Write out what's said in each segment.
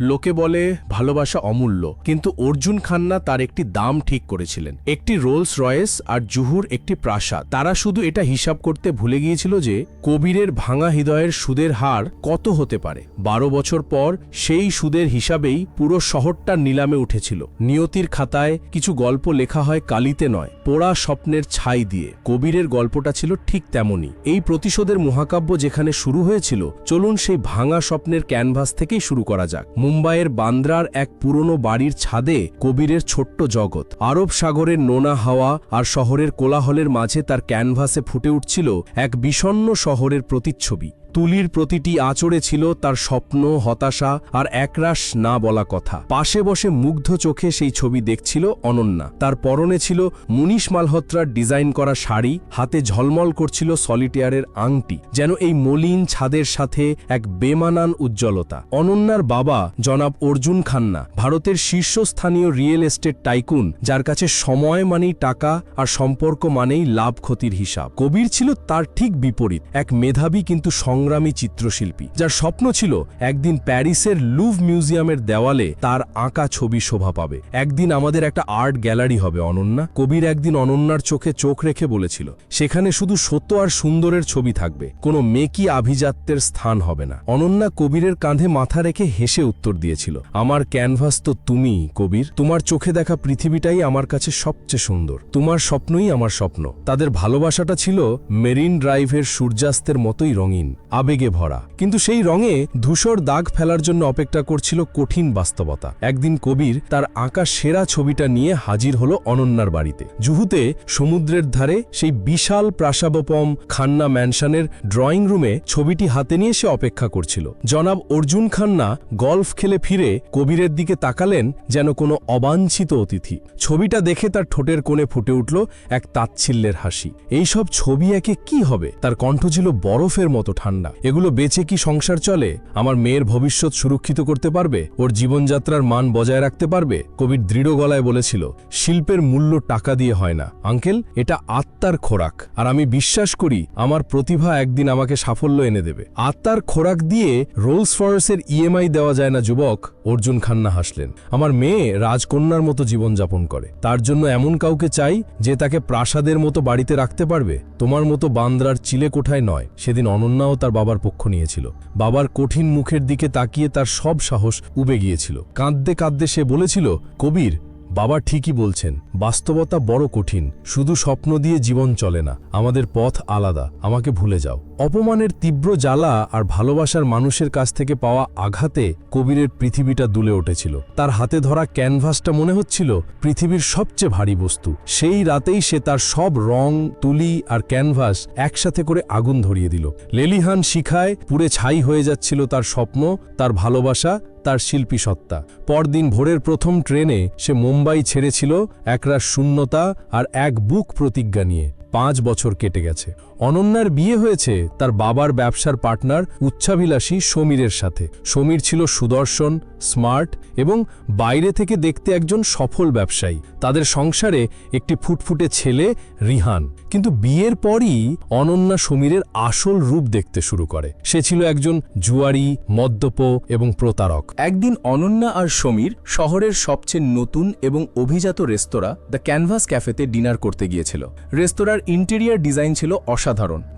লোকে বলে ভালোবাসা অমূল্য, কিন্তু অর্জুন খান্না তার একটি দাম ঠিক করেছিলেন। একটি রোলস রয়েস আর জুহুর একটি প্রাসাদ তারা শুধু এটা হিসাব করতে ভুলে গিয়েছিল যে কবিরের ভাঙা হৃদয়ের সুদের হার কত হতে পারে। বারো বছর পর সেই সুদের হিসাবেই পুরো শহরটা নিলামে উঠেছিল। নিয়তির খাতায় কিছু গল্প লেখা হয় কালিতে নয়, পোড়া স্বপ্নের ছাই দিয়ে। কবিরের গল্পটা ছিল ঠিক তেমনই। এই প্রতিশোধের মহাকাব্য যেখানে শুরু হয়েছিল, চলুন সেই ভাঙা স্বপ্নের ক্যানভাস থেকেই শুরু করা যাক। মুম্বাইয়ের বান্দ্রার এক পুরনো বাড়ির ছাদে কবিরের ছোট্ট জগৎ। আরব সাগরের নোনা হাওয়া আর শহরের কোলাহলের মাঝে তার ক্যানভাসে ফুটে উঠছিল এক বিষণ্ন শহরের প্রতিচ্ছবি। তুলির প্রতিটি আচড়ে ছিল তার স্বপ্ন, হতাশা আর একরাশ না বলা কথা। পাশে বসে মুগ্ধ চোখে সেই ছবি দেখছিল অনন্যা। তার পরনে ছিল মুনিশ মালহোত্রার ডিজাইন করা শাড়ি, হাতে ঝলমল করছিল সলিটেয়ারের আংটি, যেন এই মলিন ছাদের সাথে এক বেমানান উজ্জ্বলতা। অনন্যার বাবা জনাব অর্জুন খান্না, ভারতের শীর্ষস্থানীয় রিয়েল এস্টেট টাইকুন, যার কাছে সময় মানেই টাকা আর সম্পর্ক মানেই লাভ ক্ষতির হিসাব। কবির ছিল তার ঠিক বিপরীত, এক মেধাবী কিন্তু সংগ্রামী চিত্রশিল্পী, যার স্বপ্ন ছিল একদিন প্যারিসের লুভ মিউজিয়ামের দেওয়ালে তার আঁকা ছবি শোভা পাবে। একদিন আমাদের একটা আর্ট গ্যালারি হবে, অনন্যা। কবির একদিন অনন্যার চোখে চোখ রেখে বলেছিল, সেখানে শুধু সত্য আর সুন্দরের ছবি থাকবে, কোনো মেকি আভিজাত্যের স্থান হবে না। অনন্যা কবিরের কাঁধে মাথা রেখে হেসে উত্তর দিয়েছিল, আমার ক্যানভাস তো তুমি, কবির। তোমার চোখে দেখা পৃথিবীটাই আমার কাছে সবচেয়ে সুন্দর। তোমার স্বপ্নই আমার স্বপ্ন। তাদের ভালোবাসাটা ছিল মেরিন ড্রাইভের সূর্যাস্তের মতোই রঙিন। আবেগে ভরা। কিন্তু সেই রঙে ধূসর দাগ ফেলার জন্য অপেক্ষা করছিল কঠিন বাস্তবতা। একদিন কবির তার আঁকা সেরা ছবিটা নিয়ে হাজির হলো অনন্যার বাড়িতে। জুহুতে সমুদ্রের ধারে সেই বিশাল প্রাসাবপম খান্না ম্যানশনের ড্রয়িং রুমে ছবিটি হাতে নিয়ে সে অপেক্ষা করছিল। জনাব অর্জুন খান্না গল্ফ খেলে ফিরে কবিরের দিকে তাকালেন যেন কোনো অবাঞ্ছিত অতিথি। ছবিটা দেখে তার ঠোঁটের কোণে ফুটে উঠল এক তাচ্ছিল্যের হাসি। এইসব ছবি একে কি হবে? তার কণ্ঠ ছিল বরফের মতো ঠান্ডা। এগুলো বেচে কি সংসার চলে? আমার মেয়ের ভবিষ্যৎ সুরক্ষিত করতে পারবে? ওর জীবনযাত্রার মান বজায় রাখতে পারবে? কবির দৃঢ় গলায় বলেছিল, শিল্পের মূল্য টাকা দিয়ে হয় না। আঙ্কেল, এটা আত্মার খোরাক। আর আমি বিশ্বাস করি, আমার প্রতিভা একদিন আমাকে সাফল্য এনে দেবে। আত্মার খোরাক দিয়ে রোলস ফরসের ইএমআই দেওয়া যায় না, যুবক। অর্জুন খান্না হাসলেন, আমার মেয়ে রাজকন্যার মতো জীবনযাপন করে। তার জন্য এমন কাউকে চাই যে তাকে প্রাসাদের মতো বাড়িতে রাখতে পারবে। তোমার মতো বান্দ্রার চিলে কোঠায় নয়। সেদিন অনন্যাও তার বাবার পক্ষ নিয়েছিল। বাবার কঠিন মুখের দিকে তাকিয়ে তার সব সাহস উবে গিয়েছিল। কাঁদতে কাঁদতে সে বলেছিল, কবির বাবা ঠিকই বলছেন, বাস্তবতা বড় কঠিন, শুধু স্বপ্ন দিয়ে জীবন চলে না, আমাদের পথ আলাদা, আমাকে ভুলে যাও। অপমানের তীব্র জ্বালা আর ভালোবাসার মানুষের কাছ থেকে পাওয়া আঘাতে কবিরের পৃথিবীটা দুলে উঠেছিল। তার হাতে ধরা ক্যানভাসটা মনে হচ্ছিল পৃথিবীর সবচেয়ে ভারী বস্তু। সেই রাতেই সে তার সব রং, তুলি আর ক্যানভাস একসাথে করে আগুন ধরিয়ে দিল। লেলিহান শিখায় পুরে ছাই হয়ে যাচ্ছিল তার স্বপ্ন, তার ভালোবাসা তার শিল্পী সত্তা। পরদিন ভোরের প্রথম ট্রেনে সে মুম্বাই ছেড়েছিল একরা শূন্যতা আর এক বুক প্রতিজ্ঞা নিয়ে। পাঁচ বছর কেটে গেছে। অনন্যার বিয়ে হয়েছে তার বাবার ব্যবসার পার্টনার উচ্চাভিলাষী সমীরের সাথে। সমীর ছিল সুদর্শন, স্মার্ট এবং বাইরে থেকে দেখতে একজন সফল ব্যবসায়ী। তাদের সংসারে একটি ফুটফুটে ছেলে রিহান। কিন্তু বিয়ের পরই অনন্যা সমীরের আসল রূপ দেখতে শুরু করে। সে ছিল একজন জুয়ারি মদ্যপ এবং প্রতারক। একদিন অনন্যা আর সমীর শহরের সবচেয়ে নতুন এবং অভিজাত রেস্তোরাঁ, দ্য ক্যানভাস ক্যাফেতে ডিনার করতে গিয়েছিল। রেস্তোরাঁর ইন্টেরিয়ার ডিজাইন ছিল অসাধারণ।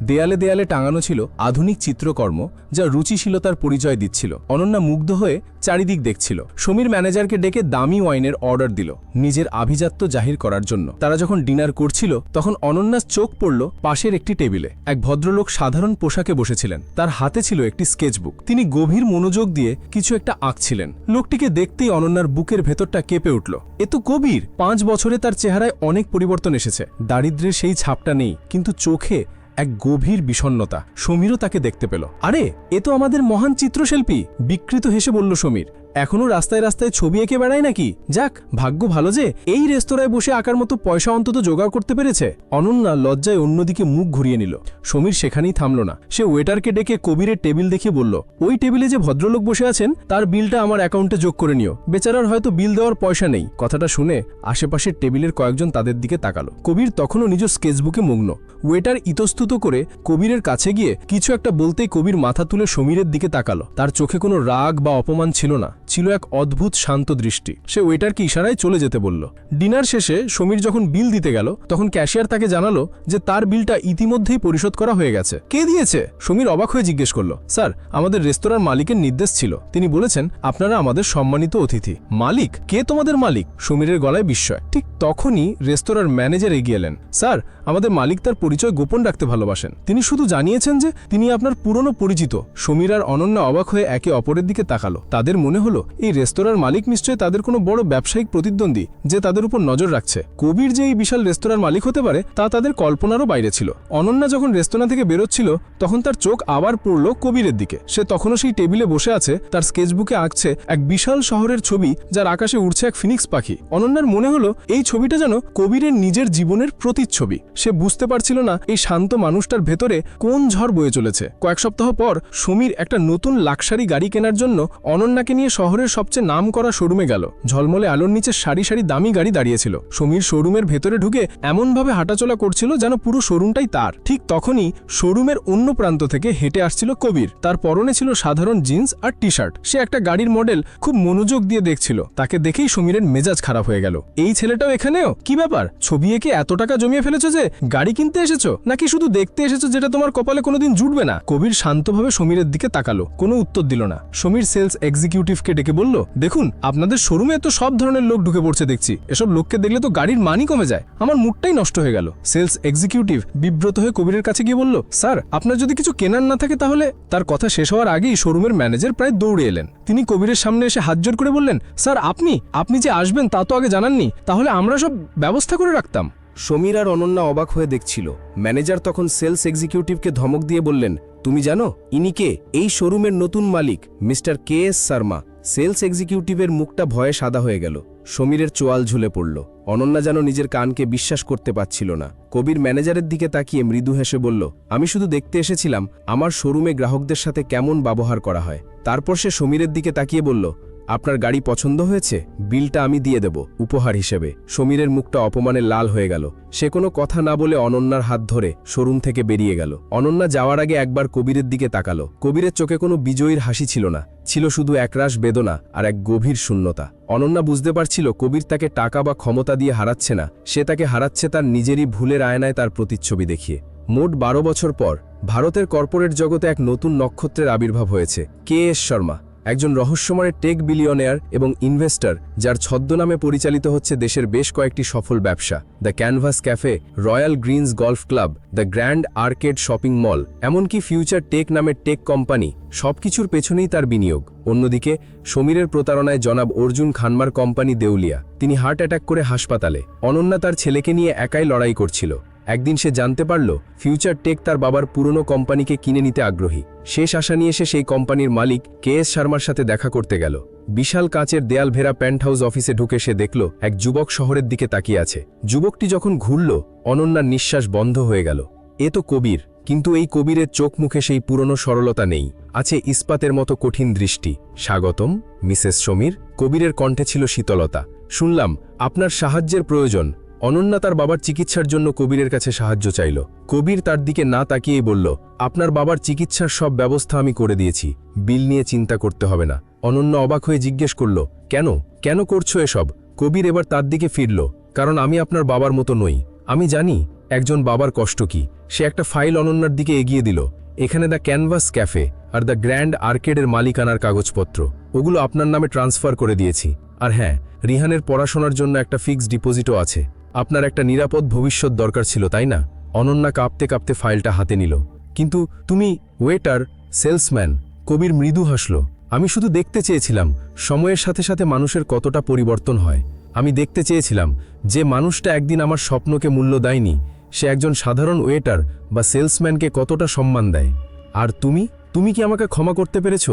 দেয়ালে দেয়ালে টাঙানো ছিল আধুনিক চিত্রকর্ম, যা রুচিশীলতার পরিচয় দিচ্ছিল। অনন্যা মুগ্ধ হয়ে চারিদিক দেখছিল। সমীর ম্যানেজারকে ডেকে দামি ওয়াইনের অর্ডার দিল, নিজের আভিজাত্য জাহির করার জন্য। তারা যখন ডিনার করছিল, তখন অনন্যার চোখ পড়ল পাশের একটি টেবিলে। এক ভদ্রলোক সাধারণ পোশাকে বসেছিলেন। তার হাতে ছিল একটি স্কেচবুক। তিনি গভীর মনোযোগ দিয়ে কিছু একটা আঁকছিলেন। লোকটিকে দেখতেই অনন্যার বুকের ভেতরটা কেঁপে উঠল। এ তো কবির পাঁচ বছরে তার চেহারায় অনেক পরিবর্তন এসেছে। দারিদ্র্যের সেই ছাপটা নেই, কিন্তু চোখে এক গভীর বিষণ্নতা সমীরও তাকে দেখতে পেল। আরে, এ তো আমাদের মহান চিত্রশিল্পী। বিকৃত হেসে বলল সমীর এখনও রাস্তায় রাস্তায় ছবি এঁকে বেড়ায় নাকি? যাক, ভাগ্য ভালো যে এই রেস্তোরাঁয় বসে আঁকার মতো পয়সা অন্তত জোগাড় করতে পেরেছে। অনন্যা লজ্জায় অন্যদিকে মুখ ঘুরিয়ে নিল। সমীর সেখানেই থামল না। সে ওয়েটারকে ডেকে কবিরের টেবিল দেখিয়ে বলল, ওই টেবিলে যে ভদ্রলোক বসে আছেন, তার বিলটা আমার অ্যাকাউন্টে যোগ করে নিও। বেচারার হয়তো বিল দেওয়ার পয়সা নেই। কথাটা শুনে আশেপাশের টেবিলের কয়েকজন তাদের দিকে তাকালো। কবির তখনও নিজ স্কেচবুকে মগ্ন। ওয়েটার ইতস্তুত করে কবিরের কাছে গিয়ে কিছু একটা বলতেই কবির মাথা তুলে সমীরের দিকে তাকালো। তার চোখে কোনো রাগ বা অপমান ছিল না। ছিল এক অদ্ভুত শান্ত দৃষ্টি। সে ওয়েটারকে ইশারায় চলে যেতে বলল। ডিনার শেষে সমীর যখন বিল দিতে গেল, তখন ক্যাশিয়ার তাকে জানালো যে তার বিলটা ইতিমধ্যেই পরিশোধ করা হয়ে গেছে। কে দিয়েছে? সমীর অবাক হয়ে জিজ্ঞেস করল। স্যার, আমাদের রেস্তোরাঁর মালিকের নির্দেশ ছিল। তিনি বলেছেন, আপনারা আমাদের সম্মানিত অতিথি। মালিক? কে তোমাদের মালিক? সমীরের গলায় বিস্ময়। ঠিক তখনই রেস্তোরাঁর ম্যানেজার এগিয়ে এলেন। স্যার, আমাদের মালিক তার পরিচয় গোপন রাখতে ভালোবাসেন। তিনি শুধু জানিয়েছেন যে তিনি আপনার পুরনো পরিচিত। সমীর আর অনন্যা অবাক হয়ে একে অপরের দিকে তাকালো। তাদের মনে হলো এই রেস্তোরাঁর মালিক নিশ্চয়ই তাদের কোনো বড় ব্যবসায়িক প্রতিদ্বন্দ্বী যে তাদের উপর নজর রাখছে। কবির যে এই বিশাল রেস্তোরাঁর মালিক হতে পারে, তা তাদের কল্পনারও বাইরে ছিল। অনন্যা যখন রেস্তোরাঁ থেকে বেরোচ্ছিল, তখন তার চোখ আবার পড়ল কবিরের দিকে। সে তখনও সেই টেবিলে বসে আছে, তার স্কেচবুকে আঁকছে এক বিশাল শহরের ছবি, যার আকাশে উড়ছে এক ফিনিক্স পাখি। অনন্যার মনে হলো, এই ছবিটা যেন কবিরের নিজের জীবনের প্রতিচ্ছবি। সে বুঝতে পারছিল না, এই শান্ত মানুষটার ভেতরে কোন ঝড় বয়ে চলেছে। কয়েক সপ্তাহ পর, সমীর একটা নতুন লাক্সারি গাড়ি কেনার জন্য অনন্যাকে নিয়ে শহরের সবচেয়ে নাম করা শোরুমে গেল। ঝলমলে আলোর নিচে সারি সারি দামি গাড়ি দাঁড়িয়েছিল। সমীর শোরুমের ভেতরে ঢুকে এমনভাবে হাঁটাচলা করছিল যেন পুরো শোরুমটাই তার। ঠিক তখনই শোরুমের অন্য প্রান্ত থেকে হেঁটে আসছিল কবির। তার পরনে ছিল সাধারণ জিন্স আর টি শার্ট সে একটা গাড়ির মডেল খুব মনোযোগ দিয়ে দেখছিল। তাকে দেখেই সমীরের মেজাজ খারাপ হয়ে গেল। এই ছেলেটাও এখানেও? কি ব্যাপার? ছবি এঁকে এত টাকা জমিয়ে ফেলেছো যে, গাড়ি কিনতে এসেছ? নাকি শুধু দেখতে এসেছ যেটা তোমার কপালে কোনোদিন জুটবে না? কবির শান্তভাবে সমীরের দিকে তাকালো। কোনো উত্তর দিল না। সমীর সেলস এক্সিকিউটিভকে ডেকে বলল, দেখুন, আপনাদের শোরুমে তো সব ধরনের লোক ঢুকে পড়ছে দেখছি। এসব লোককে দেখলে তো গাড়ির মানই কমে যায়। আমার মুডটাই নষ্ট হয়ে গেল। সেলস এক্সিকিউটিভ বিব্রত হয়ে কবিরের কাছে গিয়ে বলল, স্যার, আপনার যদি কিছু কেনার না থাকে তাহলে? তার কথা শেষ হওয়ার আগেই শোরুমের ম্যানেজার প্রায় দৌড়ে এলেন। তিনি কবিরের সামনে এসে হাত জোর করে বললেন, স্যার, আপনি আপনি যে আসবেন তা তো আগে জানাননি। তাহলে আমরা সব ব্যবস্থা করে রাখতাম। সমীর আর অনন্যা অবাক হয়ে দেখছিল। ম্যানেজার তখন সেলস এক্সিকিউটিভকে ধমক দিয়ে বললেন, তুমি জানো, ইনি কে? এই শোরুমের নতুন মালিক, mister K S Sharma. Sales এক্সিকিউটিভের মুখটা ভয়ে সাদা হয়ে গেল। সমীরের চোয়াল ঝুলে পড়ল। অনন্যা যেন নিজের কানকে বিশ্বাস করতে পারছিল না। কবির ম্যানেজারের দিকে তাকিয়ে মৃদু হেসে বলল, আমি শুধু দেখতে এসেছিলাম, আমার শোরুমে গ্রাহকদের সাথে কেমন ব্যবহার করা হয়? তারপর সে সমীরের দিকে তাকিয়ে বলল আপনার গাড়ি পছন্দ হয়েছে? বিলটা আমি দিয়ে দেব, উপহার হিসেবে। সমীরের মুখটা অপমানে লাল হয়ে গেল। সে কোনো কথা না বলে অনন্যার হাত ধরে শোরুম থেকে বেরিয়ে গেল। অনন্যা যাওয়ার আগে একবার কবিরের দিকে তাকালো। কবিরের চোখে কোনো বিজয়ীর হাসি ছিল না। ছিল শুধু একরাশ বেদনা আর এক গভীর শূন্যতা। অনন্যা বুঝতে পারছিল কবির তাকে টাকা বা ক্ষমতা দিয়ে হারাচ্ছে না। সে তাকে হারাচ্ছে তার নিজেরই ভুলের আয়নায় তার প্রতিচ্ছবি দেখিয়ে। মোট বারো বছর পর ভারতের কর্পোরেট জগতে এক নতুন নক্ষত্রের আবির্ভাব হয়েছে, কে এস শর্মা। একজন রহস্যময় টেক বিলিয়নেয়ার এবং ইনভেস্টর যার ছদ্মনামে পরিচালিত হচ্ছে দেশের বেশ কয়েকটি সফল ব্যবসা, the Canvas Cafe, Royal Greens Golf Club, the Grand Arcade shopping mall, এমনকি ফিউচার টেক নামের টেক কোম্পানি, সবকিছুর পেছনেই তার বিনিয়োগ। অন্যদিকে, সমীরের প্রতারণায় জনাব অর্জুন খানমার কোম্পানি দেউলিয়া, তিনি হার্ট অ্যাটাক করে হাসপাতালে। অনন্যা তার ছেলেকে নিয়ে একাই লড়াই করছিল। একদিন সে জানতে পারল ফিউচার টেক তার বাবার পুরনো কোম্পানিকে কিনে নিতে আগ্রহী। শেষ আশা নিয়ে সে সেই কোম্পানির মালিক কে এস শর্মার সাথে দেখা করতে গেল। বিশাল কাঁচের দেয়াল ভেরা প্যান্ট হাউস অফিসে ঢুকে সে দেখল, এক যুবক শহরের দিকে তাকিয়ে আছে। যুবকটি যখন ঘুরল, অনন্যার নিঃশ্বাস বন্ধ হয়ে গেল। এ তো কবির, কিন্তু এই কবিরের চোখ মুখে সেই পুরনো সরলতা নেই। আছে ইস্পাতের মতো কঠিন দৃষ্টি। স্বাগতম, মিসেস সমীর। কবিরের কণ্ঠে ছিল শীতলতা। শুনলাম, আপনার সাহায্যের প্রয়োজন। অনন্যা তার বাবার চিকিৎসার জন্য কবিরের কাছে সাহায্য চাইল। কবির তার দিকে না তাকিয়েই বলল, আপনার বাবার চিকিৎসার সব ব্যবস্থা আমি করে দিয়েছি, বিল নিয়ে চিন্তা করতে হবে না। অনন্য অবাক হয়ে জিজ্ঞেস করল, কেন? কেন করছ এসব? কবির এবার তার দিকে ফিরল, কারণ আমি আপনার বাবার মতো নই। আমি জানি একজন বাবার কষ্ট কি। সে একটা ফাইল অনন্যার দিকে এগিয়ে দিল, এখানে দ্য ক্যানভাস ক্যাফে আর দ্য গ্র্যান্ড আর্কেডের মালিকানার কাগজপত্র। ওগুলো আপনার নামে ট্রান্সফার করে দিয়েছি। আর হ্যাঁ রিহানের পড়াশোনার জন্য একটা ফিক্সড ডিপোজিটও আছে। আপনার একটা নিরাপদ ভবিষ্যৎ দরকার ছিল, তাই না? অনন্যা কাঁপতে কাঁপতে ফাইলটা হাতে নিল। কিন্তু তুমি ওয়েটার, সেলসম্যান, কবির মৃদু হাসল। আমি শুধু দেখতে চেয়েছিলাম সময়ের সাথে সাথে মানুষের কতটা পরিবর্তন হয়। আমি দেখতে চেয়েছিলাম যে মানুষটা একদিন আমার স্বপ্নকে মূল্য দেয়নি, সে একজন সাধারণ ওয়েটার বা সেলসম্যানকে কতটা সম্মান দেয়। আর তুমি? তুমি কি আমাকে ক্ষমা করতে পেরেছ?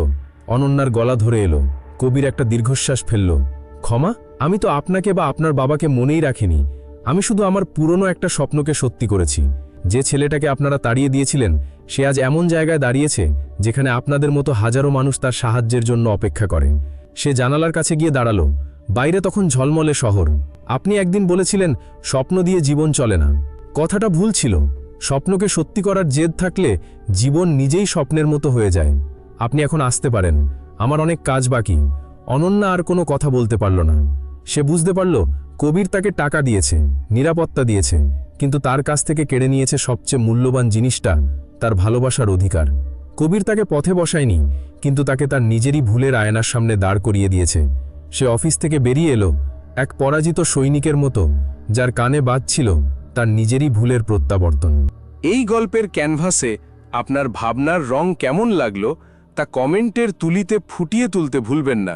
অনন্যার গলা ধরে এলো। কবির একটা দীর্ঘশ্বাস ফেলল। ক্ষমা? আমি তো আপনাকে বা আপনার বাবাকে মনেই রাখিনি। আমি শুধু আমার পুরনো একটা স্বপ্নকে সত্যি করেছি। যে ছেলেটাকে আপনারা তাড়িয়ে দিয়েছিলেন, সে আজ এমন জায়গায় দাঁড়িয়েছে, যেখানে আপনাদের মতো হাজারো মানুষ তার সাহায্যের জন্য অপেক্ষা করে। সে জানালার কাছে গিয়ে দাঁড়াল। বাইরে তখন ঝলমলে শহর। আপনি একদিন বলেছিলেন, স্বপ্ন দিয়ে জীবন চলে না। কথাটা ভুল ছিল। স্বপ্নকে সত্যি করার জেদ থাকলে জীবন নিজেই স্বপ্নের মতো হয়ে যায়। আপনি এখন আসতে পারেন। আমার অনেক কাজ বাকি। অনন্যা আর কোনো কথা বলতে পারল না। সে বুঝতে পারল কবির তাকে টাকা দিয়েছে, নিরাপত্তা দিয়েছে, কিন্তু তার কাছ থেকে কেড়ে নিয়েছে সবচেয়ে মূল্যবান জিনিসটা, তার ভালোবাসার অধিকার। কবির তাকে পথে বসায়নি, কিন্তু তাকে তার নিজেরই ভুলের আয়নার সামনে দাঁড় করিয়ে দিয়েছে। সে অফিস থেকে বেরিয়ে এলো, এক পরাজিত সৈনিকের মতো, যার কানে বাজছিল তার নিজেরই ভুলের প্রত্যাবর্তন। এই গল্পের ক্যানভাসে আপনার ভাবনার রং কেমন লাগল তা কমেন্টের তুলিতে ফুটিয়ে তুলতে ভুলবেন না।